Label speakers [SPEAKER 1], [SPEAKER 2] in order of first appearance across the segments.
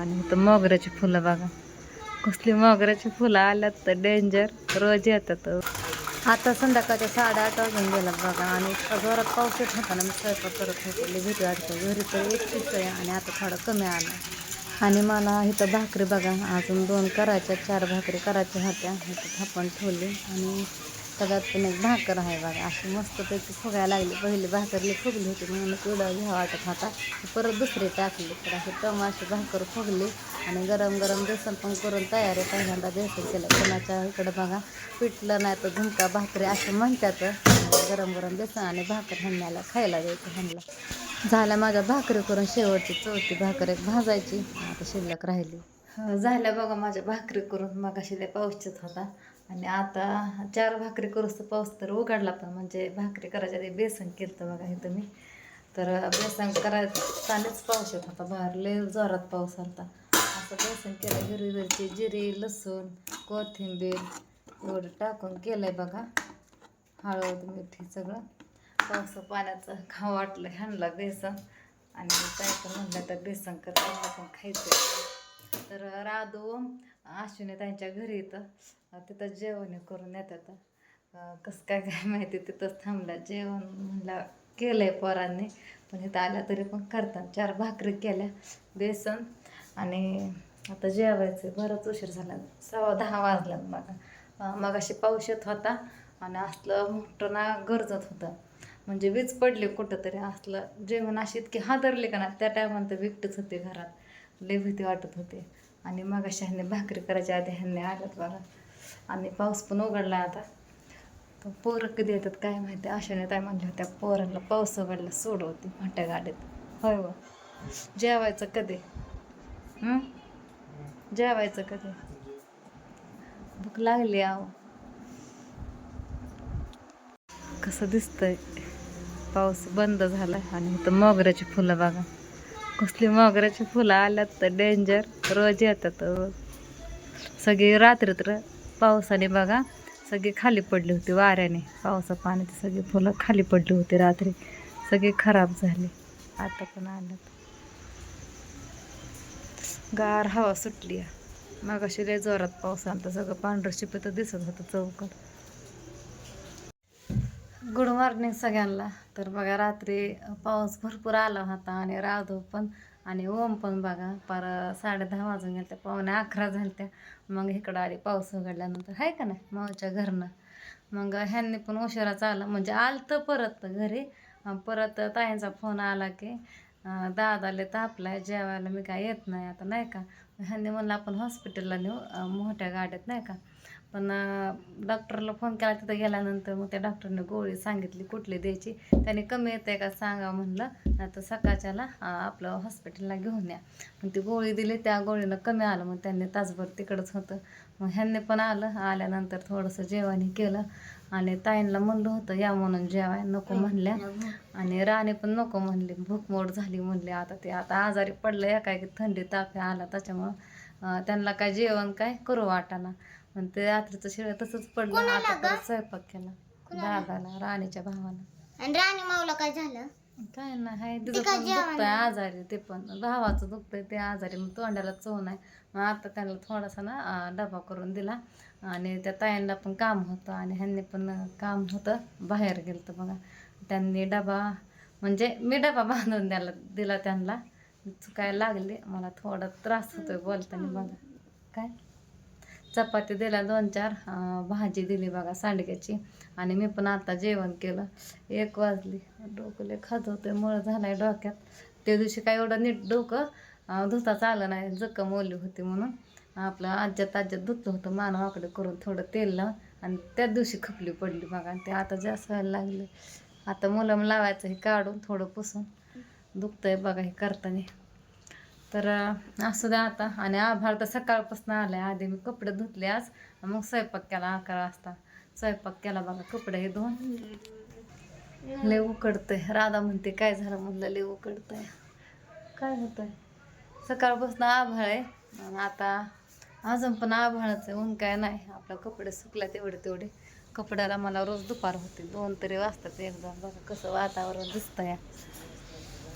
[SPEAKER 1] आणि इथं मोगऱ्याची फुलं बघा. कसली मोगऱ्याची फुलं आल्यात तर डेंजर रोज येतात. आता संध्याकाळच्या साडेआठ वाजून गेलात बघा. आणि इतका जोरात पाऊस येत होता ना मी स्वयंपाक करत होते. भीती वाटते घरी तर एकटीच आहे आणि आता थोडं कमी आलं आणि मला इथं भाकरी बघा. अजून दोन करायच्या चार भाकरी करायच्या होत्या. इथं थापण ठेवली. आणि सगळ्यात पण एक भाकर आहे बघा. अशी मस्तपैकी फुगायला लागली. पहिली भाकरली फुगली होती म्हणून कुडं घ्या वाटत होता. परत दुसरी टाकली. तर अशी टम भाकर फुगली आणि गरम गरम बेसन पण करून तयार आहे. पहिल्यांदा बेसन केलं. कोणाच्या इकडं बघा पिठलं नाही तर झुणका भाकरी असं म्हणतात. गरम गरम बेसन आणि भाकर ह्यांना खायला द्यायचं ह्यांना झाल्या माझ्या भाकरी करून शेवटची चौथी भाकर. एक भाजायची. आता शिल्लक राहिली. झालं झाल्या बघा माझ्या भाकरी करून. मग अशी ते पाऊसच होता. आणि आता चार भाकरी करूस तर पाऊस तर उघडला पण म्हणजे भाकरी करायच्या आधी बेसन केलं बघा इथं मी तर बेसन करायचानेच पाऊस येत होता बाहेर लय जोरात पाऊस आलता. असं बेसन केलं हिरवी मिरची जिरी लसूण कोथिंबीर एवढं टाकून केलं आहे बघा. हळद मिठी सगळं. पावसा पाण्याचं खावं वाटलं ह्यांना बेसन. आणि काय तर म्हणलं तर बेसन करता पण खायचं. तर राधू अश्विनी त्यांच्या घरी येतं तिथं जेवण करून येतात. कसं काय काय माहिती तिथंच थांबलं. जेवण म्हणलं केलं आहे पोरांनी पण इथं आल्या तरी पण करतात. चार भाकरी केल्या बेसन आणि आता जेवायचं. बराच उशीर झाला सव्वा दहा वाजला मग मग अशी पाऊस येत होता आणि असलं मोठं ना गरजत होतं. म्हणजे वीज पडली कुठं तरी असलं जेवण अशी इतकी हादरली का ना त्या टायमाला तर विकटच होते घरात. लय भीती वाटत होते. आणि मग अशा ह्यांनी भाकरी करायच्या आधी ह्यांनी आल्यात बघा. आणि पाऊस पण उघडला आता. तर पोरं कधी येतात काय माहिती? अशाने काय म्हणल्या होत्या पोरांना पाऊस उघडला सोडवते मोठ्या गाडीत. होय व जेवायचं कधी? जेवायचं कधी? भूक लागली आहो. कसं दिसतंय? पाऊस बंद झाला आणि इथं मोगऱ्याची फुलं बघा. कसली मोगऱ्याची फुलं आल्यात तर डेंजर रोज येतात सगळी रात्रीत तर पावसाने बघा सगळी खाली पडली होती वाऱ्याने. पावसा पाण्याची सगळी फुलं खाली पडली होती रात्री. सगळी खराब झाली. आता पण आल्यात. गार हवा सुटली आहे. मग अशी लय जोरात पाऊस आला तर सगळं पांढरं शिपत दिसत होतं चौकट गुड मॉर्निंग सगळ्यांना. तर बघा रात्री पाऊस भरपूर आला होता आणि राधू पण आणि ओम पण बघा पार साडे दहा वाजून गेल्या पावणे अकरा झाल्या मग इकडं आली पाऊस उघडल्यानंतर. आहे का नाही? मावच्या घरनं. मग ह्यांनी पण उशिराच आला. म्हणजे आलतं परत घरी. परत ताईंचा फोन आला की दादाले तापलाय जेवायला मी काय येत नाही आता नाही का? ह्यांनी म्हणलं आपण हॉस्पिटलला नेऊ मोठ्या गाड्यात नाही का? पण डॉक्टरला फोन केला तिथं गेल्यानंतर मग त्या डॉक्टरने गोळी सांगितली कुठली द्यायची? त्याने कमी येते का सांगा म्हणलं नाही तर सकाळच्याला आपलं हॉस्पिटलला घेऊन या. मग ती गोळी दिली त्या गोळीनं कमी आलं मग त्यांनी तासभर तिकडंच होतं. मग ह्यांनी पण आलं आल्यानंतर थोडंसं जेवणही केलं. आणि ताईंना म्हणलं होतं या म्हणून जेवाय नको म्हणल्या. आणि राणी पण नको म्हणले भूक मोड झाली म्हणली. आता ते आता आजारी पडलं एका थंडी ताप आला त्याच्यामुळं त्यांना काय जेवण काय करू वाटाना. पण ते रात्रीचं शिळ तसंच पडलं. आता परत स्वयंपाक केला. दादाला राणीच्या भावाला.
[SPEAKER 2] आणि राणी माऊला काय झालं?
[SPEAKER 1] काय ना हाय तिचं पण दुखतंय आजारी ते पण. भावाचं दुखतंय ते आजारी मग तोंडाला चव नाही. मग आता त्यांना थोडासा ना अं, डबा करून दिला. आणि त्या ताईंना पण काम होतं आणि ह्यांनी पण काम होतं. बाहेर गेलं तर बघा. त्यांनी डबा म्हणजे मी डबा बांधून द्यायला दिला त्यांना. चुकायला लागले. मला थोडा त्रास होतोय बोलताना बघा. काय? चपाती दिल्या दोन चार भाजी दिली बघा सांडग्याची. आणि मी पण आता जेवण केलं. एक वाजली. डोकले लय खात होतं मळ डोक्यात. त्या दिवशी काय एवढं नीट डोकं धुता धुताच आलं नाही. जखम ओली होती म्हणून आपलं आज्यात आज्यात धुतलं होतं मानवाकडे करून थोडं तेल लावून. आणि त्याच दिवशी खपली पडली बघा. आणि ते आता जास्त व्हायला लागले आता मुलं लावायचं हे काढून थोडं पुसून. दुखतंय बघा हे करताना. तर असू द्या आता. आणि आभाळ तर सकाळपासून आलं आहे आधी मी कपडे धुतले आज. मग स्वयंपाक केला अकरा वाजता. स्वयंपाक केला बघा कपडे हे धुवून. लय उकडतंय. राधा म्हणते काय झालं म्हणलं? लय उकडतंय. काय होतंय? सकाळपासून आभाळ आहे. आणि आता अजून पण आभाळच आहे. ऊन काय नाही. आपलं कपडे सुकल्या तेवढे तेवढे. कपड्याला मला रोज दुपार होते. दोन तरी वाजतात एकदा. बघा कसं वातावरण दिसतं या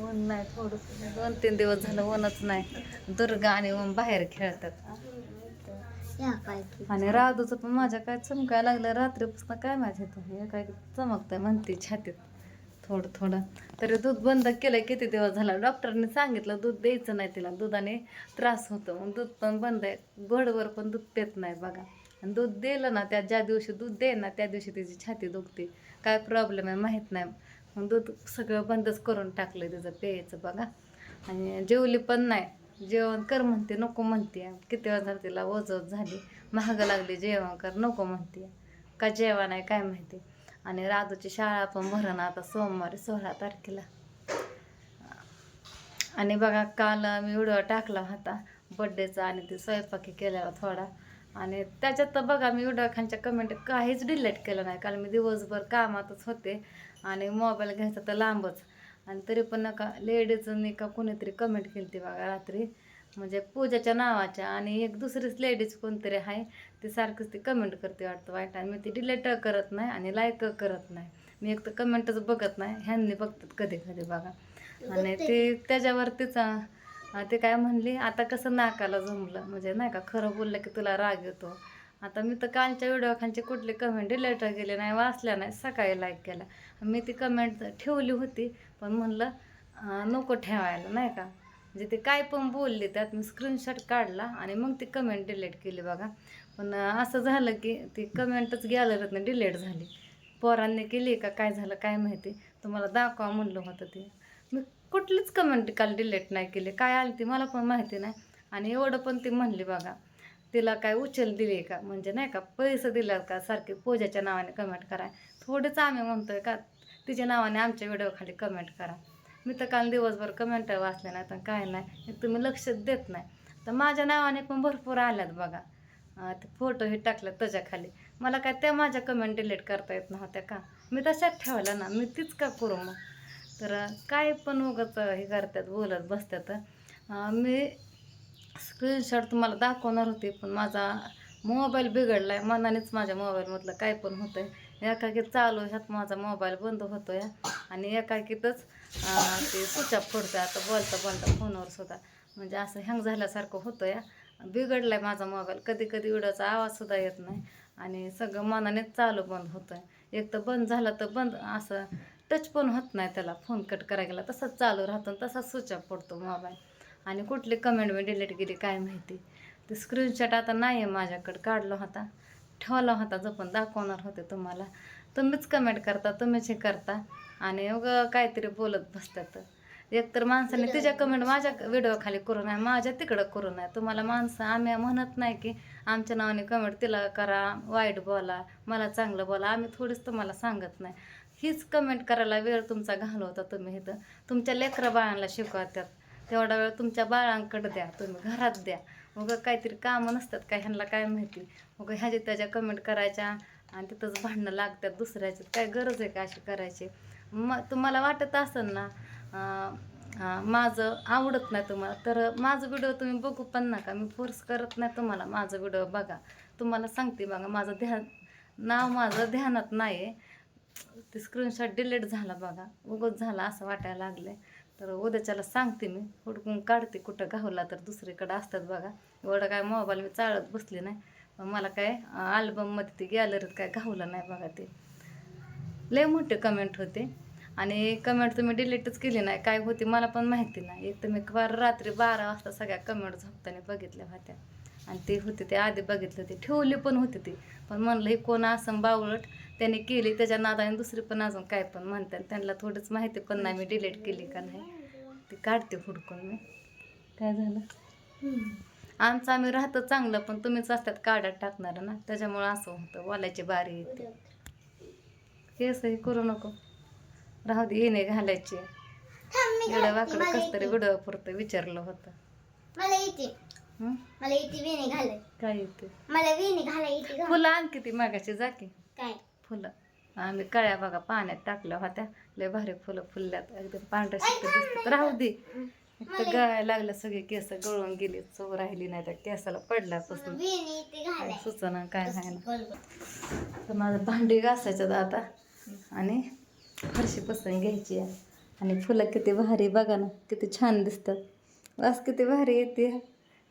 [SPEAKER 1] ऊन नाही थोडंसं दोन तीन दिवस झालं ऊनच नाही. दुर्गा आणि ओम बाहेर खेळतात.
[SPEAKER 2] या काय की.
[SPEAKER 1] आणि राधूचं पण माझ्या काय चमकायला लागलं रात्रीपासून काय माझ्या हे काय चमकतंय म्हणते छातीत. थोडं थोडं. तरी दूध बंद केलं किती दिवस झाला? डॉक्टरने सांगितलं दूध द्यायचं नाही तिला. दुधाने त्रास होतो. मग दूध पण बंद आहे. गोडवर पण दूध पेत नाही बघा. आणि दूध दिलं ना त्या ज्या दिवशी दूध दे ना त्या दिवशी तिची छाती दुखते. काय प्रॉब्लेम आहे माहीत नाही. दूध सगळं बंदच करून टाकलं तिचं प्यायचं बघा. आणि जेवली पण नाही. जेवण कर म्हणते नको म्हणते. किती वेळा झालं तिला ओझ झाली. महाग लागली जेवण कर नको म्हणते. का जेवण आहे काय माहिती? आणि राधूची शाळा पण भरणं आता सोमवारी सोळा तारखेला. आणि बघा काल मी व्हिडिओ टाकला होता. बड्डेचा आणि ते स्वयंपाकी केलेला थोडा. आणि त्याच्यात तर बघा मी व्हिडिओ खानच्या कमेंट काहीच डिलीट केलं नाही. कारण मी दिवसभर कामातच होते आणि मोबाईल घ्यायचा तर लांबच. आणि तरी पण नका लेडीजनी का कोणीतरी कमेंट केली ती बघा रात्री. म्हणजे पूजाच्या नावाच्या आणि एक दुसरीच लेडीज कोणतरी आहे ती सारखीच ती कमेंट करते वाटतं वाईट. आणि मी ती डिलीट करत नाही आणि लाईक करत नाही. मी एक तर कमेंटच बघत नाही ह्यांनी बघतात कधी कधी बघा. आणि ते त्याच्यावरतीच ते काय म्हणली आता कसं नाकाला जमलं? म्हणजे नाही का खरं बोललं की तुला राग येतो. आता मी तर कालच्या व्हिडिओखालचे कुठले कमेंट डिलीट गेले नाही वाचल्या नाही सकाळी लाईक केला. मी ती कमेंट ठेवली होती पण म्हणलं नको ठेवायला नाही का? म्हणजे ते काय पण बोलले त्यात मी स्क्रीनशॉट काढला आणि मग ती कमेंट डिलीट केली बघा. पण असं झालं की ती कमेंटच गॅलरीतनं डिलीट झाली. पोरांनी केली का काय झालं काय माहिती? तुम्हाला दाखवा म्हणलं होतं ते. मी कुठलीच कमेंट काल डिलीट नाही केली. काय आली ती मला पण माहिती नाही. आणि एवढं पण ती म्हणली बघा तिला काय उचल दिली का? म्हणजे नाही का पैसे दिल्यात का? सारखे पूजाच्या नावाने कमेंट करा. थोडेच आम्ही म्हणतोय का तिच्या नावाने आमच्या व्हिडिओखाली कमेंट करा. मी तर काल दिवसभर कमेंट वाचले नाही तर काय नाही. तुम्ही लक्ष देत नाही. तर माझ्या नावाने पण भरपूर आल्यात बघा. ते फोटो हे टाकलं त्याच्याखाली मला काय त्या माझ्या कमेंट डिलीट करता येत नव्हत्या का? मी तशाच ठेवल्या ना. मी तीच का करू मग? तर काय पण उगाच हे करतात बोलत बसतात. मी स्क्रीनशॉट तुम्हाला दाखवणार होते पण माझा मोबाईल बिघडला आहे मनानेच माझ्या मोबाईलमधलं काय पण होतं आहे एकाकी चालू ह्यात माझा मोबाईल बंद होतो आहे आणि एकाकीतच ते स्विच ऑफ पडतं आता बोलता बोलता फोनवर सुद्धा. म्हणजे असं हँग झाल्यासारखं होतं आहे बिघडला आहे माझा मोबाईल कधी कधी व्हिडिओचा आवाजसुद्धा येत नाही. आणि सगळं मनानेच चालू बंद होतं आहे एक तर बंद झालं तर बंद असं टच पण होत नाही त्याला. फोन कट करायला गेला तसाच चालू राहतो आणि तसाच स्विच ऑफ पडतो मोबाईल आणि कुठली कमेंट मी डिलीट केली काय माहिती. ते स्क्रीनशॉट आता नाही आहे माझ्याकडे काढला होता. ठेवला होता जो पण दाखवणार होते तुम्हाला. तुम्हीच कमेंट करता तुम्हीच हे करता. आणि उगं काहीतरी बोलत बसतात. एकतर माणसाने तिच्या कमेंट माझ्या व्हिडिओ खाली करू नये माझ्या तिकडं करू नये. तुम्हाला माणसं आम्ही म्हणत नाही की आमच्या नावाने कमेंट तिला करा वाईट बोला मला चांगलं बोला. आम्ही थोडीच तुम्हाला सांगत नाही. हीच कमेंट करायला वेळ तुमचा घालवता तुम्ही इथं. तुमच्या लेकरा बाळांना शिकवतात. तेवढा वेळ तुमच्या बाळांकडे द्या. तुम्ही घरात द्या. मग काहीतरी कामं नसतात काय ह्यांना काय माहिती? मग ह्याच्या त्याच्या कमेंट करायच्या आणि तिथंच भांडणं लागतात. दुसऱ्याच्यात काय गरज आहे का अशी करायची? मग तुम्हाला वाटत असेल ना माझं आवडत नाही तुम्हाला तर माझं व्हिडिओ तुम्ही बघू पण नका. मी फोर्स करत नाही तुम्हाला माझं व्हिडिओ बघा. तुम्हाला सांगते बघा माझं ध्यान नाव माझं ध्यानात नाही आहे ते स्क्रीनशॉट डिलीट झाला बघा. उगत झाला असं वाटायला लागलं तर उद्याच्याला सांगते मी. हुडकून काढते कुठं गावला तर दुसरीकडं असतात बघा. एवढं काय मोबाईल मी चाळत बसली नाही. पण मला काय अल्बममध्ये ते गॅलरीत काय घावलं नाही बघा ते. लय मोठे कमेंट होते. आणि कमेंट तुम्ही डिलीटच केली नाही. काय होती मला पण माहिती नाही. एक तर मी बार रात्री बारा वाजता सगळ्या कमेंट झोपताना बघितल्या होत्या. आणि ते होते ते आधी बघितलं ते. ठेवले पण होती ते. पण म्हणलं हे कोण असं बावळट? त्याने केली त्याच्या नादाने दुसरी पण अजून काय पण म्हणतात. त्यांना थोडंच माहिती पण नाही मी डिलीट केली का नाही. ती काढते हुडकून मी. काय झालं? आमचं आम्ही राहतो चांगलं पण तुम्हीच असतात काढत टाकणार ना. त्याच्यामुळं असं होतं बोलायची बारी येते. केस हे करू नको. राहू दे येणे घालायचे. एवढं. वाकडं कस तरी. व्हिडिओ पुरतं विचारलं होतं.
[SPEAKER 2] मला येते? मला येते वेणी घालाय.
[SPEAKER 1] काय येते?
[SPEAKER 2] मला वेणी घालाय येते.
[SPEAKER 1] फुलं आण किती मागाची जाकी
[SPEAKER 2] काय?
[SPEAKER 1] फुलं. आम्ही कळ्या बघा पाण्यात टाकल्या होत्या. लय भारी फुलं फुलल्यात. एकदम पांढऱ्या शिकत दिसतात राहू दे. एक तर गळायला लागलं सगळे केस गळून गेली. चव राहिली नाही त्या केसाला पडल्यापासून. सुचना काय
[SPEAKER 2] गोल.
[SPEAKER 1] तर माझं भांडी घासायचं आता. आणि फरशी पसंत घ्यायची आहे. आणि फुलं किती भारी बघा ना किती छान दिसतात. वास किती भारी येते.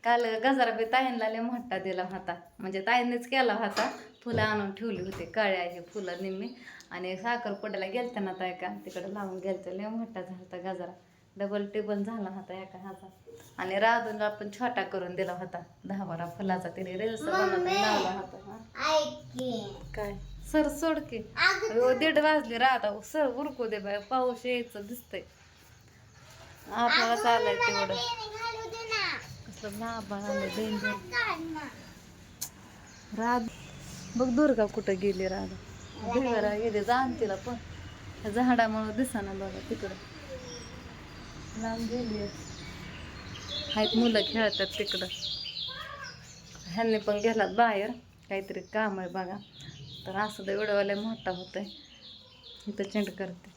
[SPEAKER 1] काल गजारा बी ताईंना लय मोठा दिला होता. म्हणजे ताईंनीच केला होता. फुलं आणून ठेवली होती काळ्या हे फुलं निम्मी. आणि साखरपुड्याला गेलते ना ताय का तिकडे लावून गेलते लय मोठा झाला होता गजारा. डबल टेबल झाला होता एका ह्याचा. आणि राधूनला पण छोटा करून दिला होता दहा बारा फुलाचा. तिने रेल्स लावला होता काय? सर सोड की. दीड वाजले राहता सर उरकू दे बाय पाऊस यायचं दिसतंय. आपल्याला चालाय तेवढं. कसलं लाभा आलं डेंजर राध बघ दुर्गा कुठं गेली राधा दुर्गा गेली जाण तिला पण. झाडामुळं दिसाना बघा तिकडं. लांब गेली आहेत मुलं खेळतात तिकडं. ह्यांनी पण गेलात बाहेर. काहीतरी काम आहे बघा. तर असं तर एवढं मोठा होतंय. इथं चेंड करते.